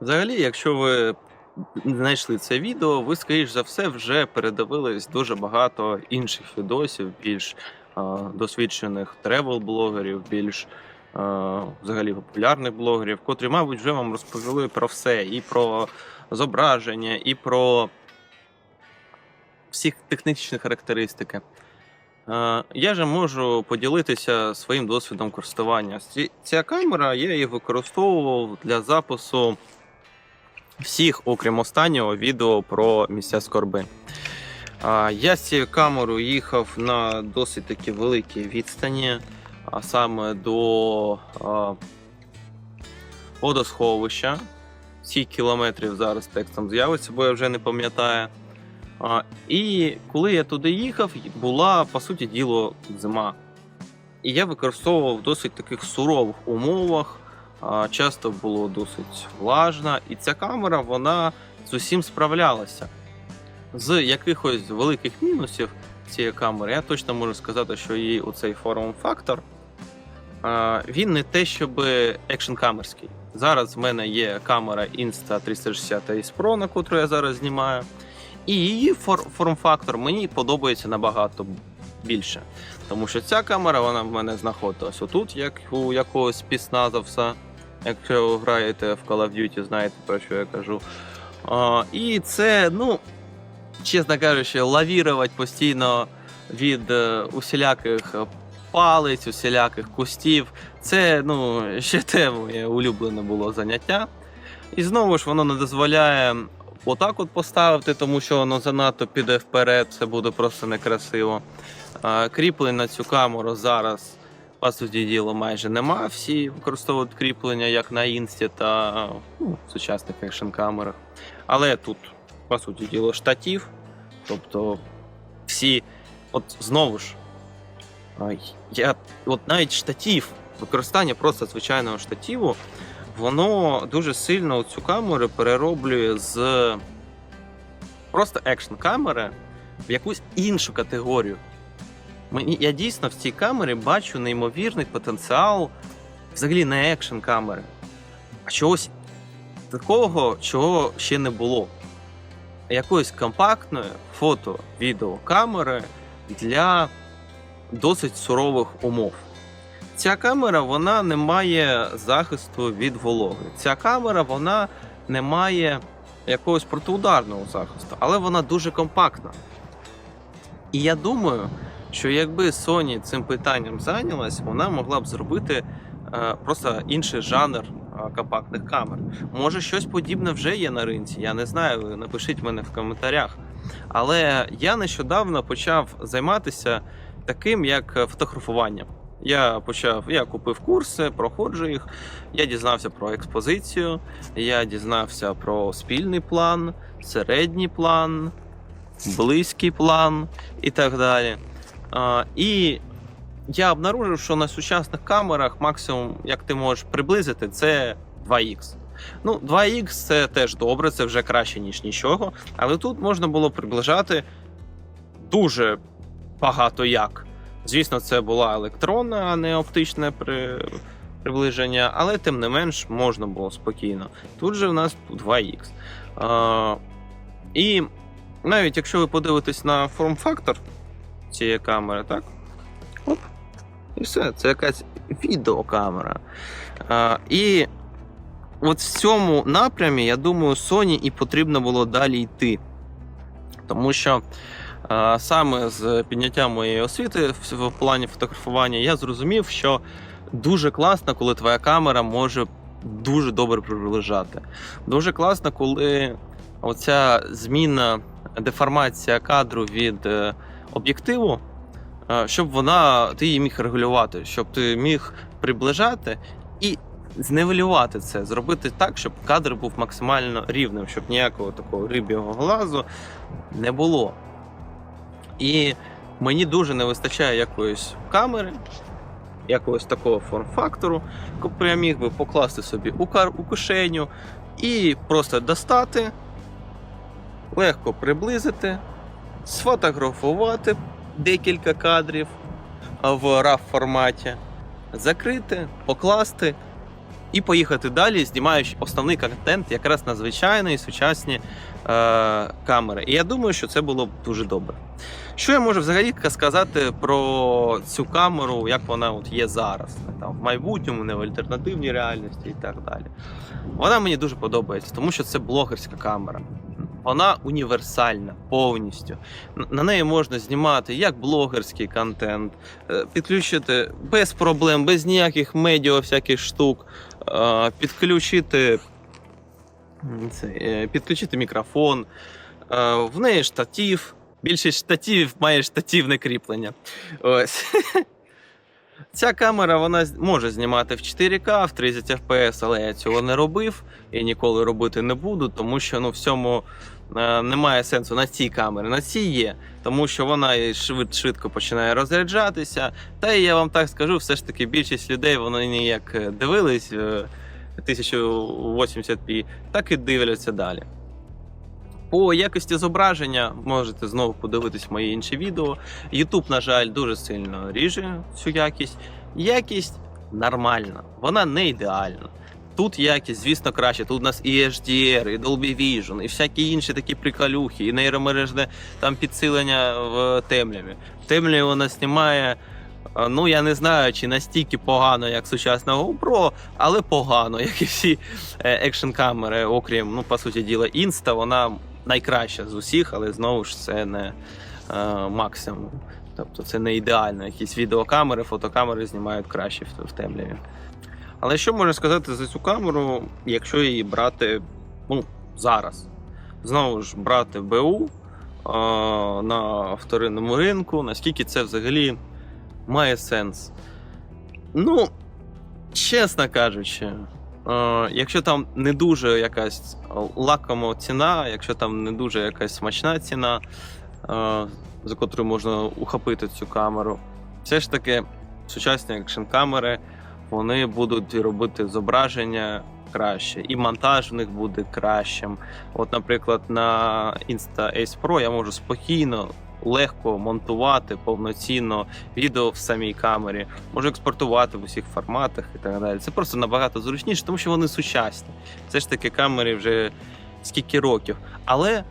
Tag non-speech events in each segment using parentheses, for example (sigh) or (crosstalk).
Взагалі, якщо ви знайшли це відео, ви, скоріш за все, вже передивились дуже багато інших відосів, більш е, досвідчених тревел-блогерів, більш е, взагалі популярних блогерів, котрі, мабуть, вже вам розповіли про все: і про зображення, і про всі технічні характеристики. Я же можу поділитися своїм досвідом користування. Ця камера я її використовував для запису всіх, окрім останнього, відео про місця скорби. Я з цією камерою їхав на досить таки великій відстані, а саме до водосховища. Скільки кілометрів зараз текстом з'явиться, бо я вже не пам'ятаю. І коли я туди їхав, була по суті діло зима. І я використовував в досить таких сурових умовах. Часто було досить влажно, і ця камера вона з усім справлялася. З якихось великих мінусів цієї камери, я точно можу сказати, що її оцей форм-фактор він не те, щоб екшн камерський. Зараз в мене є камера Insta 360 Ace Pro, на котру я зараз знімаю. І її форм-фактор мені подобається набагато більше. Тому що ця камера вона в мене знаходилась отут, як у якогось спісназовця. Якщо ви граєте в Call of Duty, знаєте про що я кажу. А, і це, ну, чесно кажучи, лавірувати постійно від е, усіляких е, палиць, усіляких кустів. Це ну, ще те моє улюблене було заняття. І знову ж воно не дозволяє отак от поставити, тому що воно занадто піде вперед, це буде просто некрасиво. Кріплень на цю камеру зараз, по суті діла, майже нема. Всі використовують кріплення як на інсті та ну, сучасних екшн камерах. Але тут, по суті діла, штатів. Тобто всі, от знову ж, ай, я, от навіть штатів, використання просто звичайного штативу, воно дуже сильно цю камеру перероблює з просто екшн камери в якусь іншу категорію. Мені, я дійсно в цій камері бачу неймовірний потенціал взагалі не екшн камери, а чогось такого, чого ще не було. Якоїсь компактної фото-відеокамери для досить сурових умов. Ця камера вона не має захисту від вологи. Ця камера вона не має якогось протиударного захисту, але вона дуже компактна. І я думаю, що якби Sony цим питанням зайнялась, вона могла б зробити е, просто інший жанр е, компактних камер. Може, щось подібне вже є на ринці. Я не знаю. Напишіть мене в коментарях. Але я нещодавно почав займатися таким, як е, фотографування. Я почав, я купив курси, проходжу їх. Я дізнався про експозицію, я дізнався про спільний план, середній план, близький план і так далі. І я обнаружив, що на сучасних камерах максимум, як ти можеш приблизити, це 2х. Ну, 2х це теж добре, це вже краще, ніж нічого. Але тут можна було приближати дуже багато як. Звісно, це була електронна, а не оптичне при... приближення, але тим не менш можна було спокійно. Тут же в нас 2х. А, і навіть якщо ви подивитесь на форм-фактор цієї камери, так? Оп. І все, це якась відеокамера. А, і от в цьому напрямі, я думаю, Sony і потрібно було далі йти. Тому що а, саме з підняттям моєї освіти в, в плані фотографування я зрозумів, що дуже класно, коли твоя камера може дуже добре приближати. Дуже класно, коли оця зміна, деформація кадру від е, об'єктиву, е, щоб вона ти її міг регулювати, щоб ти міг приближати і зневелювати це, зробити так, щоб кадр був максимально рівним, щоб ніякого такого риб'ього глазу не було. І мені дуже не вистачає якоїсь камери, якогось такого форм-фактору, яку я міг би покласти собі у, кар- у кишеню і просто достати, легко приблизити, сфотографувати декілька кадрів в RAW форматі, закрити, покласти і поїхати далі, знімаючи основний контент якраз на звичайні сучасні е, камери. І я думаю, що це було б дуже добре. Що я можу взагалі сказати про цю камеру, як вона от є зараз, там в майбутньому, не в альтернативній реальності і так далі. Вона мені дуже подобається, тому що це блогерська камера. Вона універсальна повністю. На неї можна знімати як блогерський контент, е, підключити без проблем, без ніяких медіа, всяких штук, е, підключити, е, підключити мікрофон. В неї штатив. Більшість штативів має штативне кріплення. Ось. (laughs) Ця камера вона може знімати в 4К, в 30 FPS, але я цього не робив і ніколи робити не буду, тому що ну, в цьому е, немає сенсу на цій камері. На цій є, тому що вона швид, швидко починає розряджатися. Та і я вам так скажу, все ж таки більшість людей вони ніяк е, дивились е, 1080p, так і дивляться далі. По якості зображення можете знову подивитись мої інші відео. YouTube, на жаль, дуже сильно ріже цю якість. Якість нормальна, вона не ідеальна. Тут якість, звісно, краще. Тут у нас і HDR, і Dolby Vision, і всякі інші такі приколюхи, і нейромережне там підсилення в темряві. Темряві вона знімає. е, Ну, я не знаю, чи настільки погано, як сучасна GoPro, але погано, як і всі екшн камери, окрім, ну, по суті діла, Insta, вона найкраща з усіх, але знову ж це не е, максимум. Тобто це не ідеально. Якісь відеокамери, фотокамери знімають краще в, темряві. Але що можна сказати за цю камеру, якщо її брати ну, зараз? Знову ж брати БУ е, на вторинному ринку, наскільки це взагалі має сенс? Ну, чесно кажучи, якщо там не дуже якась лакома ціна, якщо там не дуже якась смачна ціна, е, за котру можна ухопити цю камеру, все ж таки сучасні екшн камери вони будуть робити зображення краще, і монтаж в них буде кращим. От, наприклад, на Insta Ace Pro я можу спокійно. Легко монтувати повноцінно відео в самій камері, можу експортувати в усіх форматах і так далі. Це просто набагато зручніше, тому що вони сучасні. Це ж таки камери вже скільки років. Але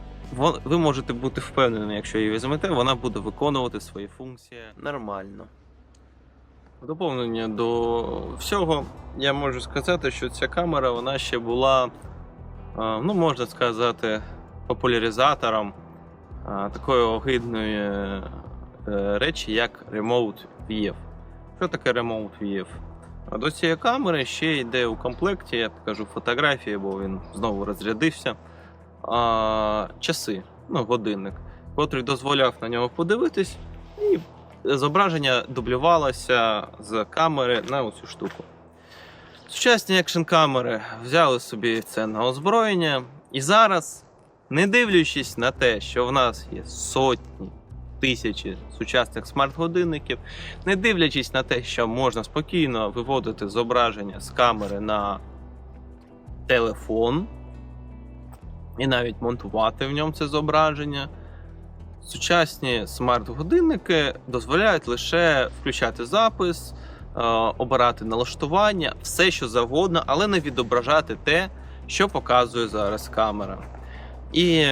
ви можете бути впевнені, якщо її візьмете, вона буде виконувати свої функції нормально. Доповнення до всього я можу сказати, що ця камера вона ще була, е, ну можна сказати, популяризатором такої огидної е, речі, як Remote VF. Що таке Remote VF? До цієї камери ще йде у комплекті, я покажу фотографії, бо він знову розрядився. А, часи, ну, годинник, котрий дозволяв на нього подивитись, і зображення дублювалося з камери на оцю штуку. Сучасні екшн камери взяли собі це на озброєння, і зараз, не дивлячись на те, що в нас є сотні тисячі сучасних смарт-годинників, не дивлячись на те, що можна спокійно виводити зображення з камери на телефон і навіть монтувати в ньому це зображення. Сучасні смарт-годинники дозволяють лише включати запис, е, обирати налаштування, все що завгодно, але не відображати те, що показує зараз камера. І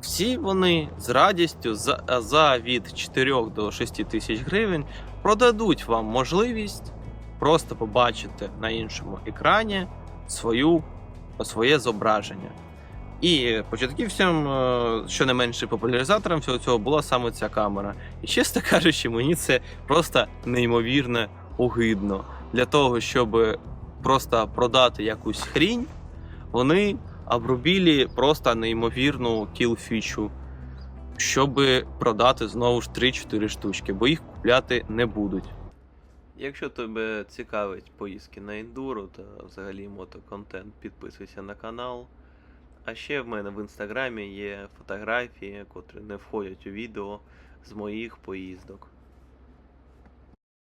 всі вони з радістю за, за від 4 до 6 тисяч гривень продадуть вам можливість просто побачити на іншому екрані свою, своє зображення. І початківцям, е, що не менше популяризатором всього цього була саме ця камера. І чесно кажучи, мені це просто неймовірно огидно. Для того, щоб просто продати якусь хрінь, вони обробили просто неймовірну кіл-фічу, щоб продати знову ж 3-4 штучки, бо їх купляти не будуть. Якщо тебе цікавить поїздки на ендуро та взагалі мотоконтент, підписуйся на канал. А ще в мене в інстаграмі є фотографії, котрі не входять у відео з моїх поїздок.